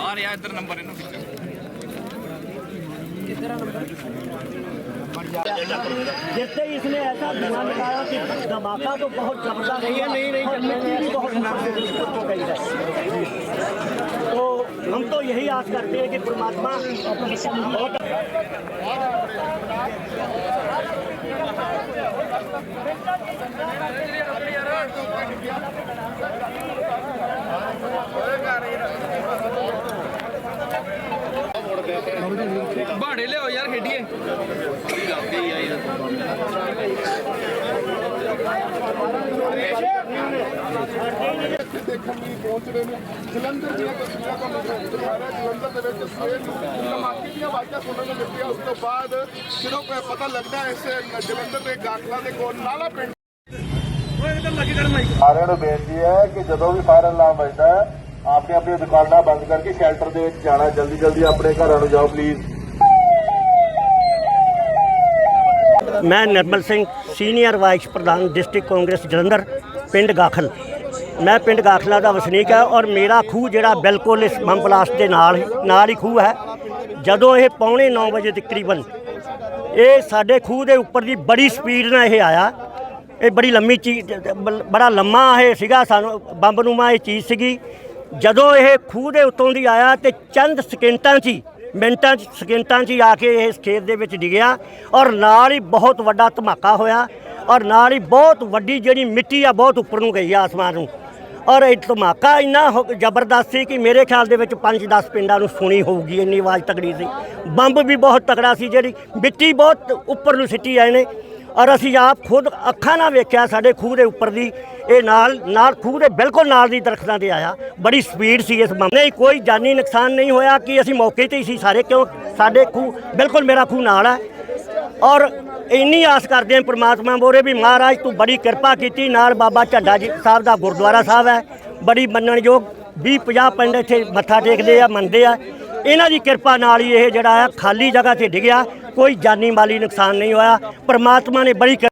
और यार इधर नंबर है ना जैसे इसने ऐसा धुआँ निकाला कि धमाका तो बहुत चमका नहीं है नहीं नहीं बहुत है तो हम तो यही आस करते हैं कि परमात्मा बहुत ਬਾੜੇ ਲਿਆਓ ਯਾਰ ਖੇਡੀਏ। ਦੇਖਣ ਲਈ ਪਹੁੰਚ ਰਹੇ ਨੇ ਜਲੰਧਰ ਦੀਆਂ ਤਸਵੀਰਾਂ ਤੁਹਾਨੂੰ ਦਿਖਾ ਰਿਹਾ ਜਲੰਧਰ ਦੇ ਵਿੱਚ ਸਵੇਰ ਨੂੰ ਧਮਾਕੇ ਦੀਆਂ ਆਵਾਜ਼ਾਂ ਸੁਣਨ ਨੂੰ ਮਿਲਦੀਆਂ ਉਸ ਤੋਂ ਬਾਅਦ ਜਦੋਂ ਪਤਾ ਲੱਗਦਾ ਇਸ ਜਲੰਧਰ ਦੇ ਗਾਖਲਾ ਦੇ ਕੋਲ ਨਾਲਾ ਪਿੰਡ ਸਾਰਿਆਂ ਨੂੰ ਬੇਨਤੀ ਹੈ ਕਿ ਜਦੋਂ ਵੀ ਫਾਇਰ ਅਲਾਰਮ ਵੱਜਦਾ ਹੈ ਆਪਣੀ ਆਪਣੀ ਦੁਕਾਨਾਂ ਬੰਦ ਕਰਕੇ ਸ਼ੈਲਟਰ ਦੇ ਵਿੱਚ ਜਾਣਾ, ਜਲਦੀ ਜਲਦੀ ਆਪਣੇ ਘਰਾਂ ਨੂੰ ਜਾਓ ਪਲੀਜ਼ ਮੈਂ ਨਿਰਮਲ ਸਿੰਘ, ਸੀਨੀਅਰ ਵਾਈਸ ਪ੍ਰਧਾਨ ਡਿਸਟ੍ਰਿਕਟ ਕਾਂਗਰਸ ਜਲੰਧਰ, ਪਿੰਡ ਗਾਖਲ। ਮੈਂ ਪਿੰਡ ਗਾਖਲਾ ਦਾ ਵਸਨੀਕ ਹਾਂ ਔਰ ਮੇਰਾ ਖੂਹ ਜਿਹੜਾ ਬਿਲਕੁਲ ਇਸ ਬੰਬ ਬਲਾਸਟ ਦੇ ਨਾਲ ਨਾਲ ਹੀ ਖੂਹ ਹੈ। ਜਦੋਂ ਇਹ ਪੌਣੇ 9 ਵਜੇ ਤਕਰੀਬਨ ਇਹ ਸਾਡੇ ਖੂਹ ਦੇ ਉੱਪਰ ਦੀ ਬੜੀ ਸਪੀਡ ਨਾਲ ਇਹ ਆਇਆ, ਇਹ ਬੜੀ ਲੰਮੀ ਚੀਜ਼ ਬੜਾ ਲੰਮਾ ਇਹ ਸੀਗਾ ਸਾਨੂੰ, ਬੰਬ ਨੂਮਾ ਇਹ ਚੀਜ਼ ਸੀਗੀ। ਜਦੋਂ ਇਹ ਖੂਹ ਦੇ ਉੱਤੋਂ ਦੀ ਆਇਆ ਤੇ ਚੰਦ ਸਕਿੰਟਾਂ 'ਚ ਹੀ, ਮਿੰਟਾਂ 'ਚ, ਸਕਿੰਟਾਂ 'ਚ ਹੀ ਆ ਕੇ ਇਹ ਖੇਤ ਦੇ ਵਿੱਚ ਡਿੱਗਿਆ ਔਰ ਨਾਲ ਹੀ ਬਹੁਤ ਵੱਡਾ ਧਮਾਕਾ ਹੋਇਆ ਔਰ ਨਾਲ ਹੀ ਬਹੁਤ ਵੱਡੀ ਜਿਹੜੀ ਮਿੱਟੀ ਆ ਬਹੁਤ ਉੱਪਰ ਨੂੰ ਗਈ ਆ ਆਸਮਾਨ ਨੂੰ। ਔਰ ਇਹ ਧਮਾਕਾ ਇੰਨਾ ਹੋ- ਜ਼ਬਰਦਸਤ ਸੀ ਕਿ ਮੇਰੇ ਖਿਆਲ ਦੇ ਵਿੱਚ 5-10 ਪਿੰਡਾਂ ਨੂੰ ਸੁਣੀ ਹੋਊਗੀ, ਇੰਨੀ ਆਵਾਜ਼ ਤਕੜੀ ਸੀ। ਬੰਬ ਵੀ ਬਹੁਤ ਤਕੜਾ ਸੀ ਜਿਹੜੀ, ਮਿੱਟੀ ਬਹੁਤ ਉੱਪਰ ਨੂੰ ਸਿੱਟੀ ਆਏ ਨੇ। ਔਰ ਅਸੀਂ ਆਪ ਖੁਦ ਅੱਖਾਂ ਨਾਲ ਵੇਖਿਆ ਸਾਡੇ ਖੂਹ ਦੇ ਉੱਪਰ ਦੀ, ਇਹ ਨਾਲ ਨਾਲ ਖੂਹ ਦੇ ਬਿਲਕੁਲ ਨਾਲ ਦੀ ਦਰਖਤਾਂ ਤੇ ਆਇਆ। ਬੜੀ ਸਪੀਡ ਸੀ ਇਸ ਮਾਮਲੇ ਨਹੀਂ ਕੋਈ ਜਾਨੀ ਨੁਕਸਾਨ ਨਹੀਂ ਹੋਇਆ ਕਿ ਅਸੀਂ ਮੌਕੇ ਤੇ ਹੀ ਸੀ ਸਾਰੇ, ਕਿਉਂ ਸਾਡੇ ਖੂਹ ਬਿਲਕੁਲ ਮੇਰਾ ਖੂਹ ਨਾਲ ਹੈ ਔਰ ਇੰਨੀ ਆਸ ਕਰਦੇ ਹਾਂ ਪ੍ਰਮਾਤਮਾ ਬੋਰੇ ਵੀ ਮਹਾਰਾਜ ਤੂੰ ਬੜੀ ਕਿਰਪਾ ਕੀਤੀ, ਨਾਲ ਬਾਬਾ ਝੰਡਾ ਜੀ ਸਾਹਿਬ ਦਾ ਗੁਰਦੁਆਰਾ ਸਾਹਿਬ ਹੈ, ਬੜੀ ਮੰਨਣਯੋਗ 20 50 ਪਿੰਡ ਇੱਥੇ ਮੱਥਾ ਟੇਕਦੇ ਆ, ਮੰਨਦੇ ਆ। ਇਹਨਾਂ ਦੀ ਕਿਰਪਾ ਨਾਲ ਹੀ ਇਹ ਜਿਹੜਾ ਆ ਖਾਲੀ ਜਗ੍ਹਾ ਤੇ ਡਿੱਗਿਆ। ਕੋਈ ਜਾਨੀ ਮਾਲੀ ਨੁਕਸਾਨ ਨਹੀਂ ਹੋਇਆ। ਪਰਮਾਤਮਾ ਨੇ ਬੜੀ ਕਿਰ-